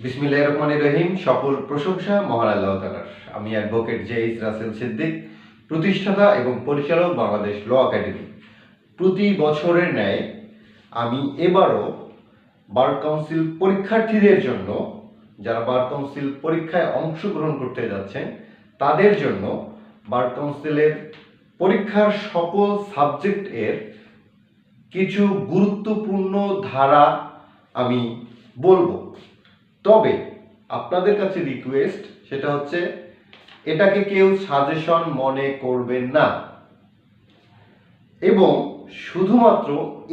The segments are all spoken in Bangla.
বিসমিল্লাহ রহমান রহিম, সকল প্রশংসা মহান আল্লাহ তালার আমি অ্যাডভোকেট জেইস রাসেল সিদ্দিক, প্রতিষ্ঠাতা এবং পরিচালক বাংলাদেশ ল একাডেমি। প্রতি বছরের ন্যায় আমি এবারও বার কাউন্সিল পরীক্ষার্থীদের জন্য, যারা বার কাউন্সিল পরীক্ষায় অংশগ্রহণ করতে যাচ্ছেন, তাদের জন্য বার কাউন্সিলের পরীক্ষার সকল সাবজেক্ট এর কিছু গুরুত্বপূর্ণ ধারা আমি বলব। তবে আপনাদের কাছে রিকোয়েস্ট সেটা হচ্ছে, এটাকে কেউ সাজেশন মনে করবেন না। এবং শুধুমাত্র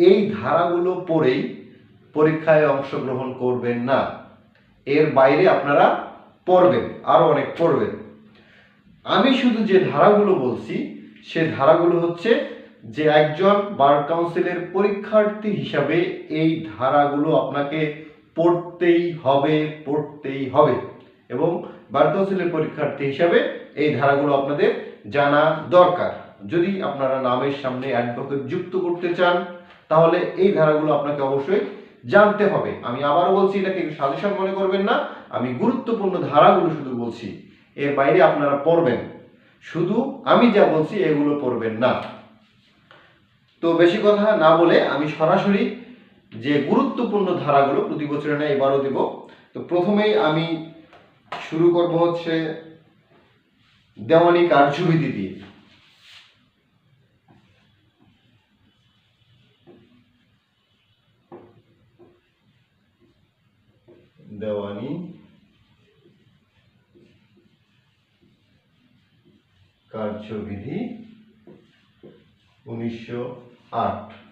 এই ধারাগুলো পড়েই পরীক্ষায় অংশগ্রহণ করবেন না। এর বাইরে আপনারা পড়বেন আরও অনেক পড়বেন। আমি শুধু যে ধারাগুলো বলছি, সে ধারাগুলো হচ্ছে যে একজন বার কাউন্সিলের পরীক্ষার্থী হিসাবে এই ধারাগুলো আপনাকে পড়তেই হবে পড়তেই হবে। এবং বার কাউন্সিলের পরীক্ষার্থী হিসাবে এই ধারাগুলো আপনাদের জানা দরকার। যদি আপনারা নামের সামনে অ্যাডভোকেট যুক্ত করতে চান, তাহলে এই ধারাগুলো আপনাকে অবশ্যই জানতে হবে। আমি আবারও বলছি, এটাকে সাজেশন মনে করবেন না। আমি গুরুত্বপূর্ণ ধারাগুলো শুধু বলছি। এর বাইরে আপনারা পড়বেন। শুধু আমি যা বলছি, এগুলো পড়বেন না। তো বেশি কথা না বলে আমি সরাসরি যে গুরুত্বপূর্ণ ধারাগুলো প্রতি বছরের না এবারও দেব। তো প্রথমেই আমি শুরু করব হচ্ছে দেওয়ানি কার্যবিধি দিয়ে দেওয়ানি কার্যবিধি উনিশশো আট।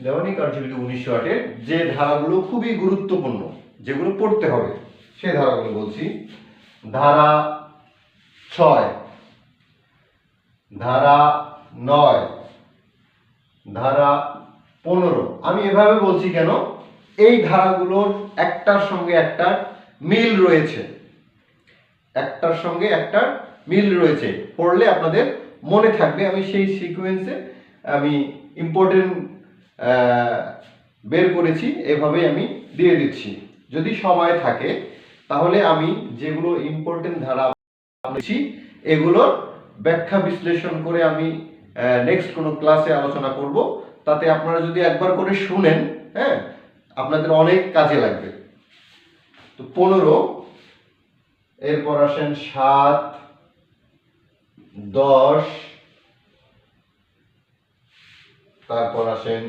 দেওয়ানি কার্যবিধি উনিশশো আটের যে ধারাগুলো খুবই গুরুত্বপূর্ণ, যেগুলো পড়তে হবে, সেই ধারাগুলো বলছি। ধারা ছয়, ধারা নয়, ধারা পনেরো। আমি এভাবে বলছি কেন? এই ধারাগুলোর একটার সঙ্গে একটার মিল রয়েছে। একটার সঙ্গে একটার মিল রয়েছে। পড়লে আপনাদের মনে থাকবে, আমি সেই সিকোয়েন্সে আমি ইম্পর্টেন্ট বের করেছি, এভাবেই আমি দিয়ে দিচ্ছি। যদি সময় থাকে, তাহলে আমি যেগুলো ইম্পর্টেন্ট ধারা বলেছি এগুলোর ব্যাখ্যা বিশ্লেষণ করে আমি নেক্সট কোনো ক্লাসে আলোচনা করব। তাতে আপনারা যদি একবার করে শুনেন হ্যাঁ আপনাদের অনেক কাজে লাগবে। তো পনেরো, এরপর আসেন সাত, দশ তারপর আসেন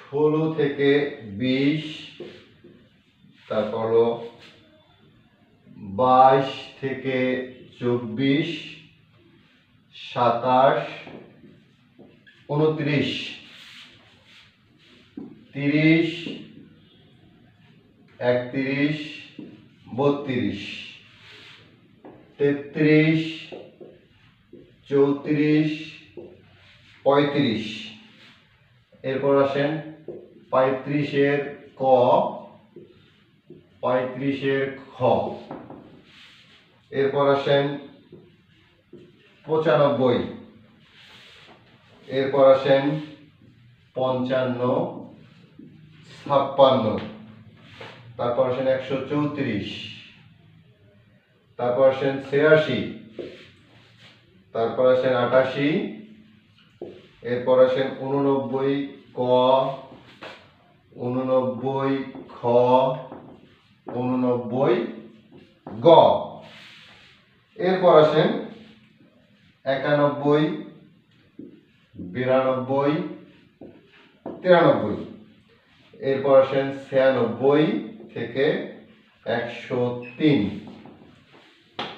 ষোলো থেকে বিশ, তারপর হলো বাইশ থেকে চব্বিশ, সাতাশ, উনত্রিশ, তিরিশ, একত্রিশ, বত্রিশ, তেত্রিশ, চৌত্রিশ, পঁয়ত্রিশ। এরপর আসেন পঁয়ত্রিশের ক, পঁয়ত্রিশের খ। এরপর আসেন পঁচানব্বই। এরপর আসেন পঞ্চান্ন, ছাপ্পান্ন। তারপর আসেন একশো চৌত্রিশ। তারপর আসেন ছিয়াশি। তারপর আসেন আটাশি। এরপর আসেন উননব্বই ক, উননব্বই খ, উননব্বই গ। এরপর আসেন একানব্বই, বিরানব্বই, তিরানব্বই। এরপর আসেন ছিয়ানব্বই থেকে একশো তিন।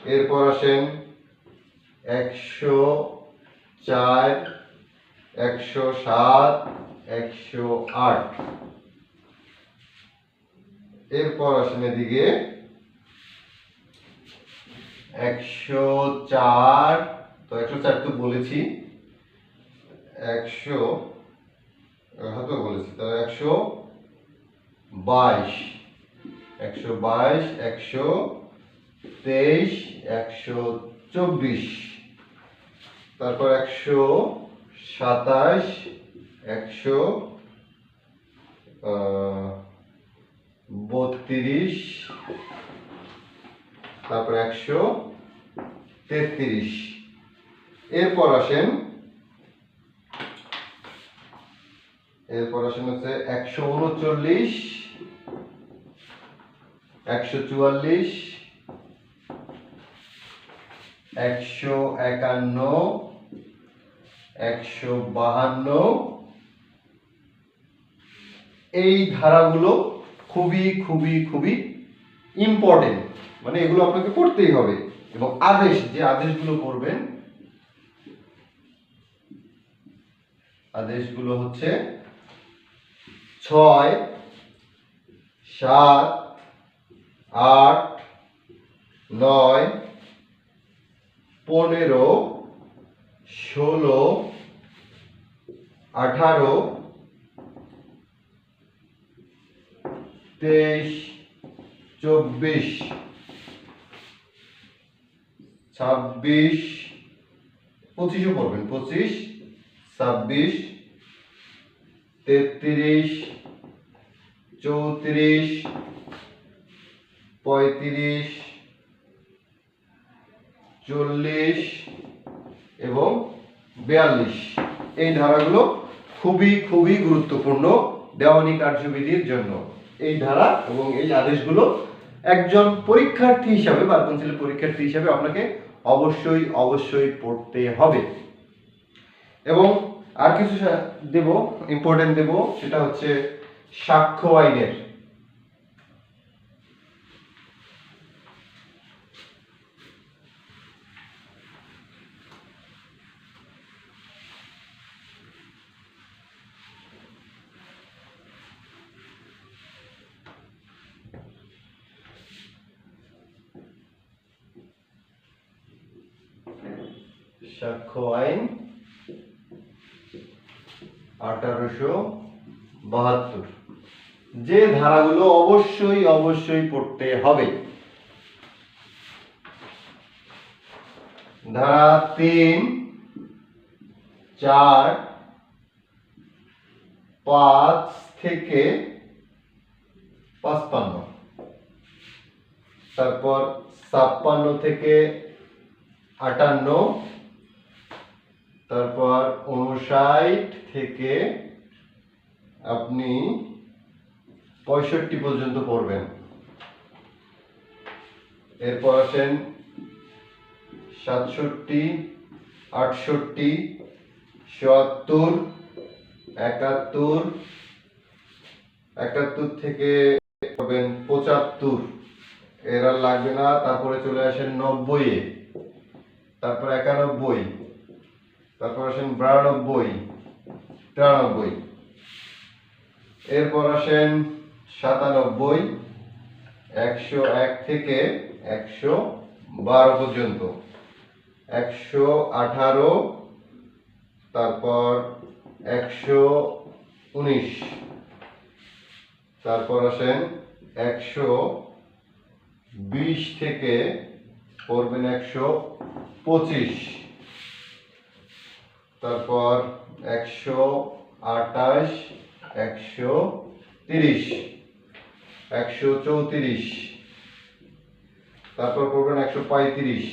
এরপর আসেন একশো চার একশো সাত, একশো আট। এরপর আসেন এদিকে একশো চার, তো একশো চার তো বলেছি। একশো হয়তো বলেছি তো একশো বাইশ। একশো বাইশ, একশো তেইশ, একশো চব্বিশ। তারপর একশো সাতাশ, একশো বত্রিশ, তারপর একশো, তেত্রিশ। এরপর আসেন এরপর আসেন হচ্ছে একশো উনচল্লিশ, একশো চুয়াল্লিশ, একশো একান্ন একশো বাহান্ন। এই ধারাগুলো খুবই খুবই খুবই ইম্পর্টেন্ট মানে এগুলো আপনাকে করতেই হবে। এবং আদেশ, যে আদেশগুলো করবেন আদেশগুলো হচ্ছে ছয়, সাত, আট, নয়, পনেরো, ষোলো আঠারো তেইশ চব্বিশ ছাব্বিশ পঁচিশও পড়বেন পঁচিশ ছাব্বিশ তেত্রিশ চৌত্রিশ পঁয়ত্রিশ চল্লিশ এবং বিয়াল্লিশ। এই ধারাগুলো খুবই খুবই গুরুত্বপূর্ণ দেওয়ানি কার্যবিধির জন্য। এই ধারা এবং এই আদেশগুলো একজন পরীক্ষার্থী হিসাবে বার কাউন্সিলের পরীক্ষার্থী হিসাবে আপনাকে অবশ্যই অবশ্যই পড়তে হবে। এবং আর কিছু দেব ইম্পর্টেন্ট দেব, সেটা হচ্ছে সাক্ষ্য আইনের। সাক্ষ্য আইন আঠারোশো বাহাত্তর। যে ধারাগুলো অবশ্যই অবশ্যই পড়তে হবে। ধারা তিন, চার, পাঁচ থেকে পাঁচপান্ন। তারপর ছাপ্পান্ন থেকে আটান্ন তারপর উনষাট থেকে আপনি পঁয়ষট্টি পর্যন্ত পড়বেন। এরপর আসেন সাতষট্টি, আটষট্টি, চুয়াত্তর, একাত্তর একাত্তর থেকে পাবেন পঁচাত্তর। এর লাগবে না, তারপরে চলে আসেন নব্বইয়ে। তারপর একানব্বই। তারপর আসেন বিরানব্বই, তিরানব্বই। এরপর আসেন সাতানব্বই, একশো এক থেকে একশো বারো পর্যন্ত। একশো আঠারো, তারপর একশো উনিশ। তারপর আসেন একশো বিশ থেকে পড়বেন একশো পঁচিশ। তারপর একশো আঠাশ, একশো তিরিশ, একশো চৌত্রিশ, তারপর করবেন একশো পঁয়ত্রিশ।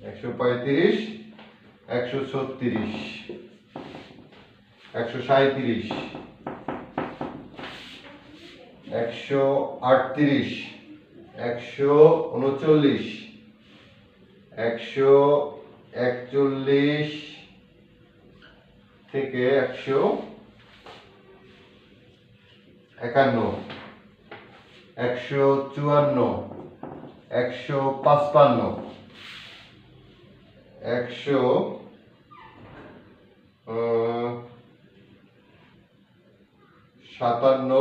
একশো পঁয়ত্রিশ, একশো ছত্রিশ, একশো সাঁত্রিশ একশো আটত্রিশ, একশো উনচল্লিশ, একশো একচল্লিশ থেকে একশো একান্ন, একশো চুয়ান্ন, একশো পাঁচপান্ন, একশো সাতান্ন,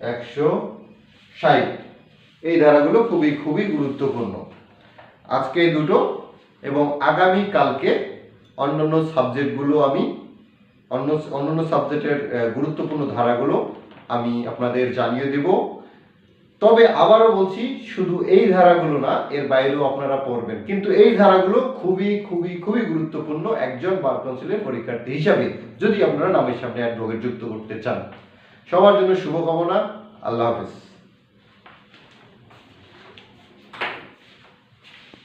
একশো ষাট। এই ধারাগুলো খুবই খুবই গুরুত্বপূর্ণ। আজকে দুটো এবং আগামী কালকে অন্যান্য সাবজেক্টগুলো আমি, অন্য, অন্যান্য সাবজেক্টের গুরুত্বপূর্ণ ধারাগুলো আমি আপনাদের জানিয়ে দেব। তবে আবারও বলছি, শুধু এই ধারাগুলো না, এর বাইরেও আপনারা পড়বেন। কিন্তু এই ধারাগুলো খুবই খুবই খুবই গুরুত্বপূর্ণ একজন বার কাউন্সিলের পরীক্ষার্থী হিসাবে, যদি আপনারা নামের সামনে অ্যাডভোকেট যুক্ত করতে চান। সবার জন্য শুভকামনা, আল্লাহ হাফেজ।